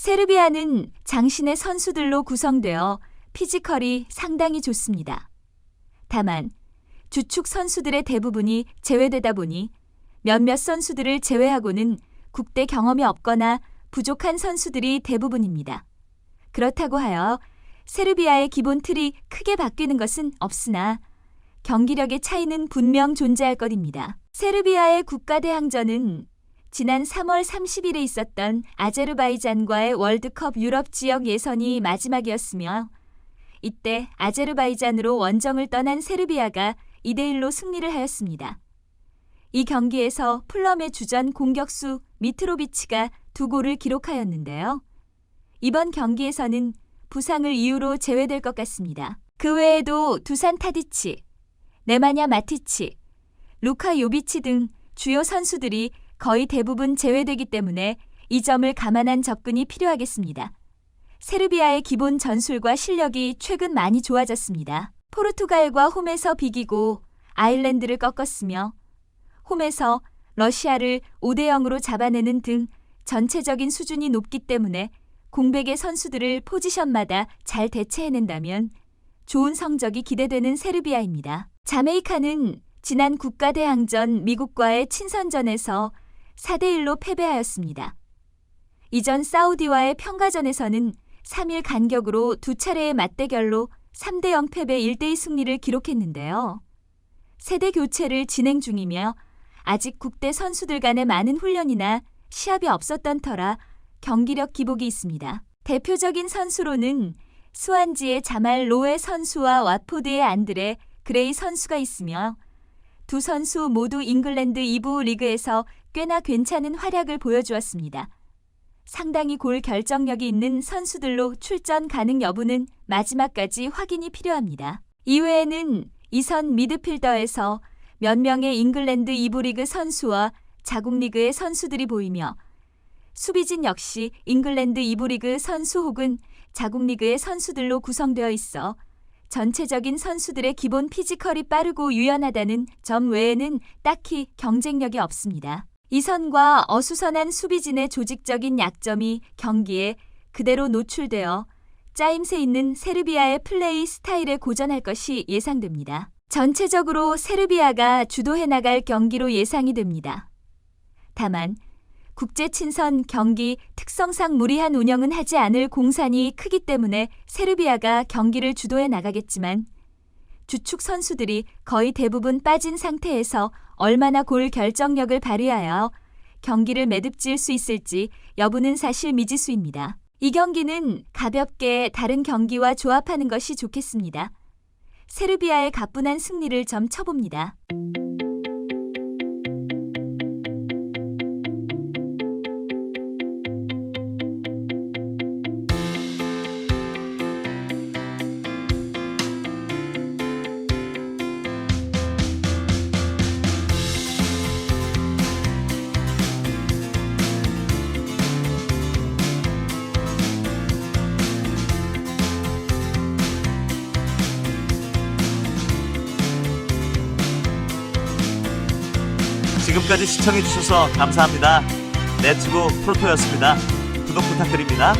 세르비아는 장신의 선수들로 구성되어 피지컬이 상당히 좋습니다. 다만 주축 선수들의 대부분이 제외되다 보니 몇몇 선수들을 제외하고는 국대 경험이 없거나 부족한 선수들이 대부분입니다. 그렇다고 하여 세르비아의 기본 틀이 크게 바뀌는 것은 없으나 경기력의 차이는 분명 존재할 것입니다. 세르비아의 국가대항전은 지난 3월 30일에 있었던 아제르바이잔과의 월드컵 유럽 지역 예선이 마지막이었으며 이때 아제르바이잔으로 원정을 떠난 세르비아가 2대1로 승리를 하였습니다. 이 경기에서 플럼의 주전 공격수 미트로비치가 두 골을 기록하였는데요. 이번 경기에서는 부상을 이유로 제외될 것 같습니다. 그 외에도 두산 타디치, 네마냐 마티치, 루카 요비치 등 주요 선수들이 거의 대부분 제외되기 때문에 이 점을 감안한 접근이 필요하겠습니다. 세르비아의 기본 전술과 실력이 최근 많이 좋아졌습니다. 포르투갈과 홈에서 비기고 아일랜드를 꺾었으며 홈에서 러시아를 5대 0으로 잡아내는 등 전체적인 수준이 높기 때문에 공백의 선수들을 포지션마다 잘 대체해낸다면 좋은 성적이 기대되는 세르비아입니다. 자메이카는 지난 국가대항전 미국과의 친선전에서 4대1로 패배하였습니다. 이전 사우디와의 평가전에서는 3일 간격으로 두 차례의 맞대결로 3대 0 패배 1대2 승리를 기록했는데요. 세대 교체를 진행 중이며 아직 국대 선수들 간의 많은 훈련이나 시합이 없었던 터라 경기력 기복이 있습니다. 대표적인 선수로는 스완지의 자말 로에 선수와 와포드의 안드레 그레이 선수가 있으며 두 선수 모두 잉글랜드 2부 리그에서 꽤나 괜찮은 활약을 보여주었습니다. 상당히 골 결정력이 있는 선수들로 출전 가능 여부는 마지막까지 확인이 필요합니다. 이외에는 이선 미드필더에서 몇 명의 잉글랜드 2부 리그 선수와 자국 리그의 선수들이 보이며 수비진 역시 잉글랜드 2부 리그 선수 혹은 자국 리그의 선수들로 구성되어 있어 전체적인 선수들의 기본 피지컬이 빠르고 유연하다는 점 외에는 딱히 경쟁력이 없습니다. 이선과 어수선한 수비진의 조직적인 약점이 경기에 그대로 노출되어 짜임새 있는 세르비아의 플레이 스타일에 고전할 것이 예상됩니다. 전체적으로 세르비아가 주도해 나갈 경기로 예상이 됩니다. 다만 국제 친선 경기 특성상 무리한 운영은 하지 않을 공산이 크기 때문에 세르비아가 경기를 주도해 나가겠지만 주축 선수들이 거의 대부분 빠진 상태에서 얼마나 골 결정력을 발휘하여 경기를 매듭지을 수 있을지 여부는 사실 미지수입니다. 이 경기는 가볍게 다른 경기와 조합하는 것이 좋겠습니다. 세르비아의 가뿐한 승리를 점 쳐봅니다. 지금까지 시청해주셔서 감사합니다. 네츠고 프로토였습니다. 구독 부탁드립니다.